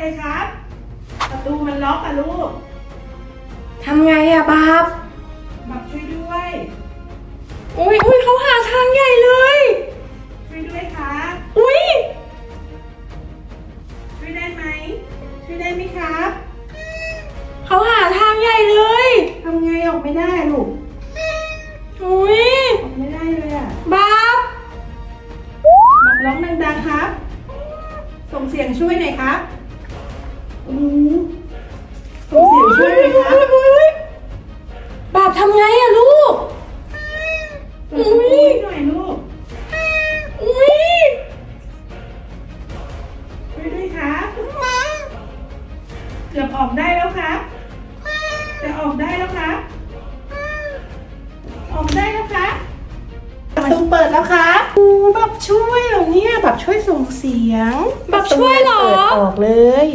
เลยครับ ประตูมันล็อกอะลูก ทำไงอะบาบบับช่วยด้วย อุ้ยอุ้ยเขาหาทางใหญ่เลย ช่วยด้วยครับ อุ้ยช่วยได้ไหม ช่วยได้ไหมครับ เขาหาทางใหญ่เลย ทำไงออกไม่ได้ลูก อุ้ยออกไม่ ส่งเสียงช่วยหน่อยครับอือส่งเสียงช่วยหน่อยครับอุ๊ยบาบทำไงอะลูกเปิดประตูให้หน่อยลูก อุ้ยช่วยด้วยครับเกือบออกได้แล้วครับ จะออกได้แล้วครับ ออกได้แล้วครับประตูเปิดแล้วครับโอ้แบบช่วยเหรอเนี่ยแบบช่วยส่งเสียงแบบ ช่วยเหรอ เปิดออกเลย